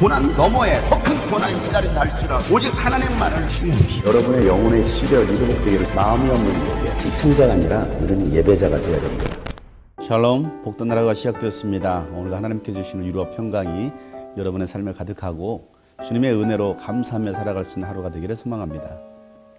고난 너머에 더 큰 고난이 기다린다 할지라도 오직 하나님만을 신뢰하십시오. 여러분의 영혼의 시력이 회복되기를 마음이 없는 이에게 시청자가 아니라 우리는 예배자가 되어야 됩니다. 샬롬 복된 나라가 시작되었습니다. 오늘 하나님께 주시는 유로 평강이 여러분의 삶에 가득하고 주님의 은혜로 감사하며 살아갈 수 있는 하루가 되기를 소망합니다.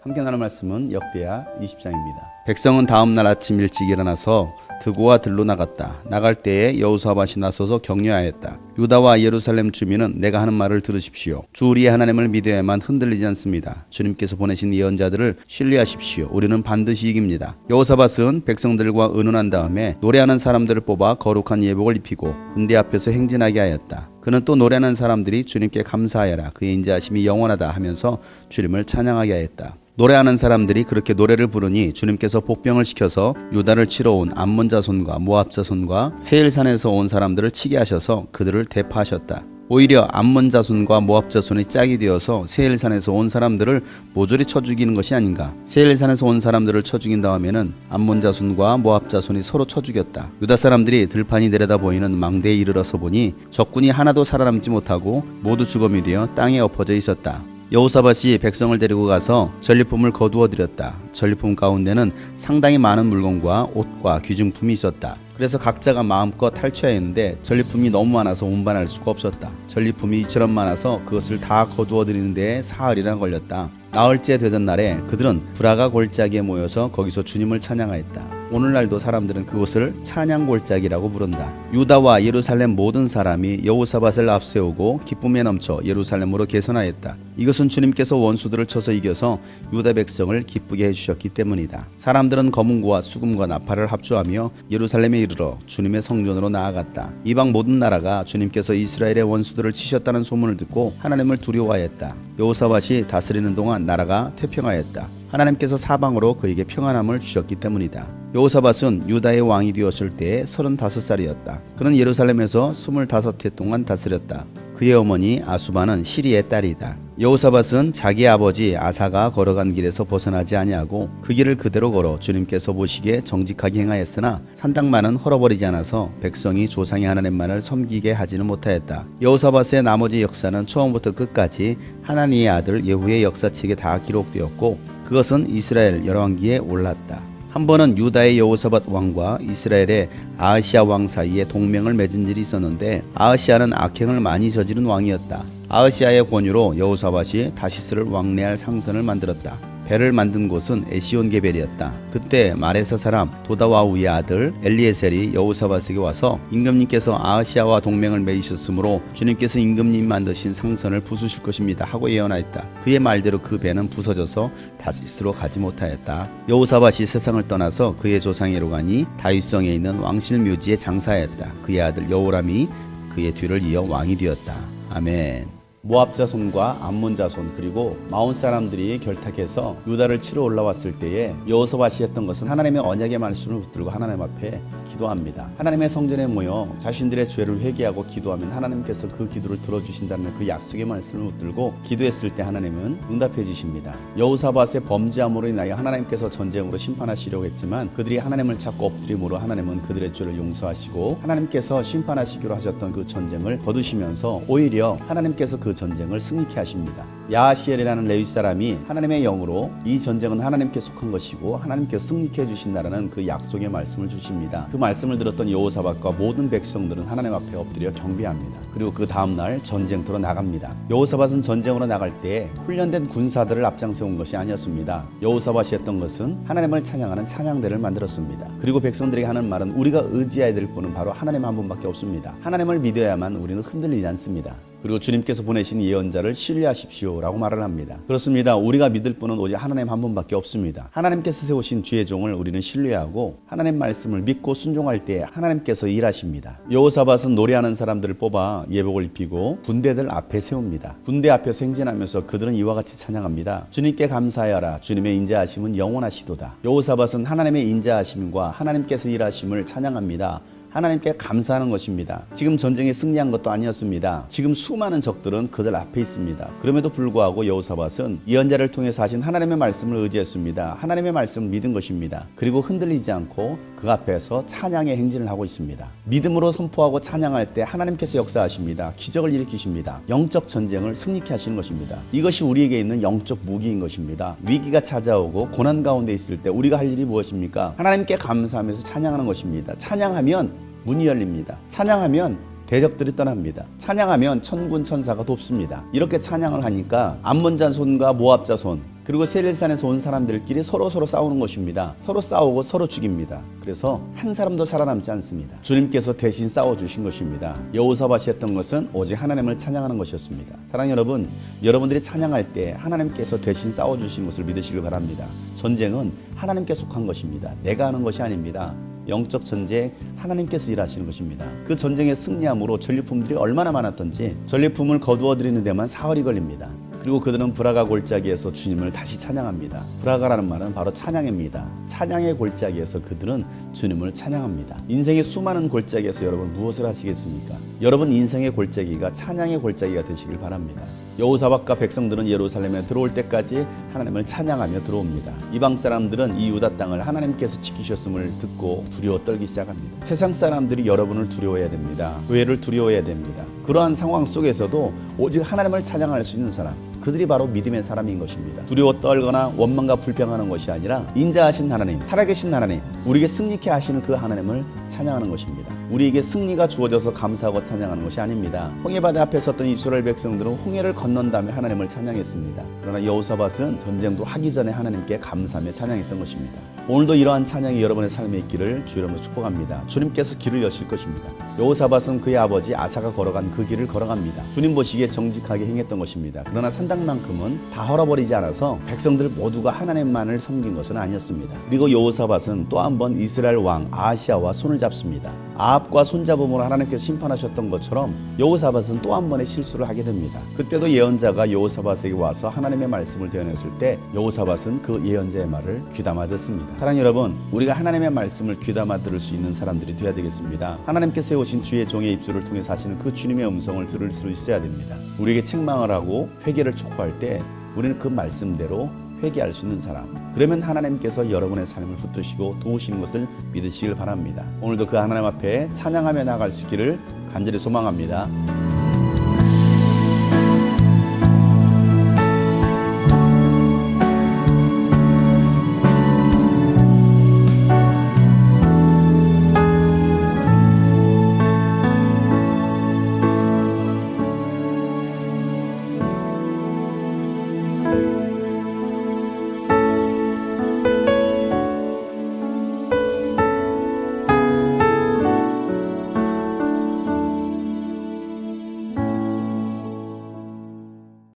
함께 나눌 말씀은 역대하 20장입니다. 백성은 다음 날 아침 일찍 일어나서 드고와 들로 나갔다. 나갈 때에 여호사밧이 나서서 격려하였다. 유다와 예루살렘 주민은 내가 하는 말을 들으십시오. 주 우리의 하나님을 믿어야만 흔들리지 않습니다. 주님께서 보내신 예언자들을 신뢰하십시오. 우리는 반드시 이깁니다. 여호사밧은 백성들과 의논한 다음에 노래하는 사람들을 뽑아 거룩한 예복을 입히고 군대 앞에서 행진하게 하였다. 그는 또 노래하는 사람들이 주님께 감사하여라 그의 인자하심이 영원하다 하면서 주님을 찬양하게 하였다. 노래하는 사람들이 그렇게 노래를 부르니 주님께서 복병을 시켜서 유다를 치러 온 암몬 자손과 모압 자손과 세일산에서 온 사람들을 치게 하셔서 그들을 대파하셨다. 오히려 암몬 자손과 모압 자손이 짝이 되어서 세일산에서 온 사람들을 모조리 쳐 죽이는 것이 아닌가. 세일산에서 온 사람들을 쳐 죽인 다음에는 암몬 자손과 모압 자손이 서로 쳐 죽였다. 유다 사람들이 들판이 내려다 보이는 망대에 이르러서 보니 적군이 하나도 살아남지 못하고 모두 죽음이 되어 땅에 엎어져 있었다. 여호사밧이 백성을 데리고 가서 전리품을 거두어 드렸다. 전리품 가운데는 상당히 많은 물건과 옷과 귀중품이 있었다. 그래서 각자가 마음껏 탈취하였는데 전리품이 너무 많아서 운반할 수가 없었다. 전리품이 이처럼 많아서 그것을 다 거두어 드리는 데에 사흘이나 걸렸다. 나흘째 되던 날에 그들은 브라가 골짜기에 모여서 거기서 주님을 찬양하였다. 오늘날도 사람들은 그곳을 찬양 골짜기라고 부른다. 유다와 예루살렘 모든 사람이 여호사밧을 앞세우고 기쁨에 넘쳐 예루살렘으로 개선하였다. 이것은 주님께서 원수들을 쳐서 이겨서 유다 백성을 기쁘게 해주셨기 때문이다. 사람들은 검은고와 수금과 나팔을 합주하며 예루살렘에 이르러 주님의 성전으로 나아갔다. 이방 모든 나라가 주님께서 이스라엘의 원수들을 치셨다는 소문을 듣고 하나님을 두려워하였다. 여호사밧이 다스리는 동안 나라가 태평하였다. 하나님께서 사방으로 그에게 평안함을 주셨기 때문이다. 여호사밧은 유다의 왕이 되었을 때에 35살이었다. 그는 예루살렘에서 25해 동안 다스렸다. 그의 어머니 아수바는 시리의 딸이다. 여호사밧은 자기 아버지 아사가 걸어간 길에서 벗어나지 아니하고 그 길을 그대로 걸어 주님께서 보시기에 정직하게 행하였으나 산당만은 헐어버리지 않아서 백성이 조상의 하나님만을 섬기게 하지는 못하였다. 여호사밧의 나머지 역사는 처음부터 끝까지 하나님의 아들 예후의 역사책에 다 기록되었고 그것은 이스라엘 열왕기에 올랐다. 한 번은 유다의 여호사밧 왕과 이스라엘의 아하시아 왕 사이에 동맹을 맺은 일이 있었는데 아하시아는 악행을 많이 저지른 왕이었다. 아하시아의 권유로 여호사밧이 다시스를 왕래할 상선을 만들었다. 배를 만든 곳은 에시온 게벨이었다. 그때 마레사 사람 도다와우의 아들 엘리에셀이 여호사밧에게 와서 임금님께서 아하시아와 동맹을 맺으셨으므로 주님께서 임금님 만드신 상선을 부수실 것입니다 하고 예언하였다. 그의 말대로 그 배는 부서져서 다시스로 가지 못하였다. 여호사밧이 세상을 떠나서 그의 조상에로 가니 다윗성에 있는 왕실 묘지에 장사하였다. 그의 아들 여호람이 그의 뒤를 이어 왕이 되었다. 아멘. 모압 자손과 암몬 자손 그리고 마온 사람들이 결탁해서 유다를 치러 올라왔을 때에 여호사밧이 했던 것은 하나님의 언약의 말씀을 붙들고 하나님 앞에 기도합니다. 하나님의 성전에 모여 자신들의 죄를 회개하고 기도하면 하나님께서 그 기도를 들어주신다는 그 약속의 말씀을 붙들고 기도했을 때 하나님은 응답해 주십니다. 여호사밧의 범죄함으로 인하여 하나님께서 전쟁으로 심판하시려고 했지만 그들이 하나님을 찾고 엎드림으로 하나님은 그들의 죄를 용서하시고 하나님께서 심판하시기로 하셨던 그 전쟁을 거두시면서 오히려 하나님께서 그 전쟁을 승리케 하십니다. 야하시엘이라는 레위 사람이 하나님의 영으로 이 전쟁은 하나님께 속한 것이고 하나님께서 승리케 해주신다라는 그 약속의 말씀을 주십니다. 그 말씀을 들었던 여호사밧과 모든 백성들은 하나님 앞에 엎드려 경배합니다. 그리고 그 다음 날 전쟁터로 나갑니다. 여호사밧은 전쟁으로 나갈 때 훈련된 군사들을 앞장세운 것이 아니었습니다. 여호사밧이 했던 것은 하나님을 찬양하는 찬양대를 만들었습니다. 그리고 백성들에게 하는 말은 우리가 의지해야 될 분은 바로 하나님 한 분밖에 없습니다. 하나님을 믿어야만 우리는 흔들리지 않습니다. 그리고 주님께서 보내신 예언자를 신뢰하십시오라고 말을 합니다. 그렇습니다. 우리가 믿을 분은 오직 하나님 한 분밖에 없습니다. 하나님께서 세우신 주의 종을 우리는 신뢰하고 하나님 말씀을 믿고 순종할 때 하나님께서 일하십니다. 여호사밧은 노래하는 사람들을 뽑아 예복을 입히고 군대들 앞에 세웁니다. 군대 앞에서 행진하면서 그들은 이와 같이 찬양합니다. 주님께 감사하여라. 주님의 인자하심은 영원하시도다. 여호사밧은 하나님의 인자하심과 하나님께서 일하심을 찬양합니다. 하나님께 감사하는 것입니다. 지금 전쟁에 승리한 것도 아니었습니다. 지금 수많은 적들은 그들 앞에 있습니다. 그럼에도 불구하고 여호사밧은 예언자를 통해서 하신 하나님의 말씀을 의지했습니다. 하나님의 말씀을 믿은 것입니다. 그리고 흔들리지 않고 그 앞에서 찬양의 행진을 하고 있습니다. 믿음으로 선포하고 찬양할 때 하나님께서 역사하십니다. 기적을 일으키십니다. 영적 전쟁을 승리케 하시는 것입니다. 이것이 우리에게 있는 영적 무기인 것입니다. 위기가 찾아오고 고난 가운데 있을 때 우리가 할 일이 무엇입니까? 하나님께 감사하면서 찬양하는 것입니다. 찬양하면 문이 열립니다. 찬양하면 대적들이 떠납니다. 찬양하면 천군 천사가 돕습니다. 이렇게 찬양을 하니까 암몬자 손과 모압 자손 그리고 세일산에서 온 사람들끼리 서로 서로 싸우는 것입니다. 서로 싸우고 서로 죽입니다. 그래서 한 사람도 살아남지 않습니다. 주님께서 대신 싸워 주신 것입니다. 여호사밭이 했던 것은 오직 하나님을 찬양하는 것이었습니다. 사랑 여러분, 여러분들이 찬양할 때 하나님께서 대신 싸워 주신 것을 믿으시길 바랍니다. 전쟁은 하나님께 속한 것입니다. 내가 하는 것이 아닙니다. 영적 전쟁 하나님께서 일하시는 것입니다. 그 전쟁에 승리함으로 전리품들이 얼마나 많았던지 전리품을 거두어 드리는 데만 사흘이 걸립니다. 그리고 그들은 브라가 골짜기에서 주님을 다시 찬양합니다. 브라가라는 말은 바로 찬양입니다. 찬양의 골짜기에서 그들은 주님을 찬양합니다. 인생의 수많은 골짜기에서 여러분 무엇을 하시겠습니까? 여러분 인생의 골짜기가 찬양의 골짜기가 되시길 바랍니다. 여호사박과 백성들은 예루살렘에 들어올 때까지 하나님을 찬양하며 들어옵니다. 이방 사람들은 이 유다 땅을 하나님께서 지키셨음을 듣고 두려워 떨기 시작합니다. 세상 사람들이 여러분을 두려워해야 됩니다. 교회를 두려워해야 됩니다. 그러한 상황 속에서도 오직 하나님을 찬양할 수 있는 사람, 그들이 바로 믿음의 사람인 것입니다. 두려워 떨거나 원망과 불평하는 것이 아니라 인자하신 하나님, 살아계신 하나님, 우리에게 승리케 하시는 그 하나님을 찬양하는 것입니다. 우리에게 승리가 주어져서 감사하고 찬양하는 것이 아닙니다. 홍해바다 앞에 섰던 이스라엘 백성들은 홍해를 건넌 다음에 하나님을 찬양했습니다. 그러나 여호사밧은 전쟁도 하기 전에 하나님께 감사하며 찬양했던 것입니다. 오늘도 이러한 찬양이 여러분의 삶에 있기를 주 이름으로 축복합니다. 주님께서 길을 여실 것입니다. 여호사밧은 그의 아버지 아사가 걸어간 그 길을 걸어갑니다. 주님 보시기에 정직하게 행했던 것입니다. 그러나 산당만큼은 다 헐어버리지 않아서 백성들 모두가 하나님만을 섬긴 것은 아니었습니다. 그리고 여호사밧은 또 한 번 이스라엘 왕 아시아와 손을 잡습니다. 아합과 손잡음으로 하나님께서 심판하셨던 것처럼 여호사밧은 또 한 번의 실수를 하게 됩니다. 그때도 예언자가 여호사밧에게 와서 하나님의 말씀을 대언했을 때 여호사밧은 그 예언자의 말을 귀담아 듣습니다. 사랑 여러분, 우리가 하나님의 말씀을 귀담아 들을 수 있는 사람들이 되어야 되겠습니다. 하나님께서 세우신 주의 종의 입술을 통해 사시는 그 주님의 음성을 들을 수 있어야 됩니다. 우리에게 책망을 하고 회개를 촉구할 때 우리는 그 말씀대로 회개할 수 있는 사람. 그러면 하나님께서 여러분의 삶을 붙드시고 도우시는 것을 믿으시길 바랍니다. 오늘도 그 하나님 앞에 찬양하며 나갈 수 있기를 간절히 소망합니다.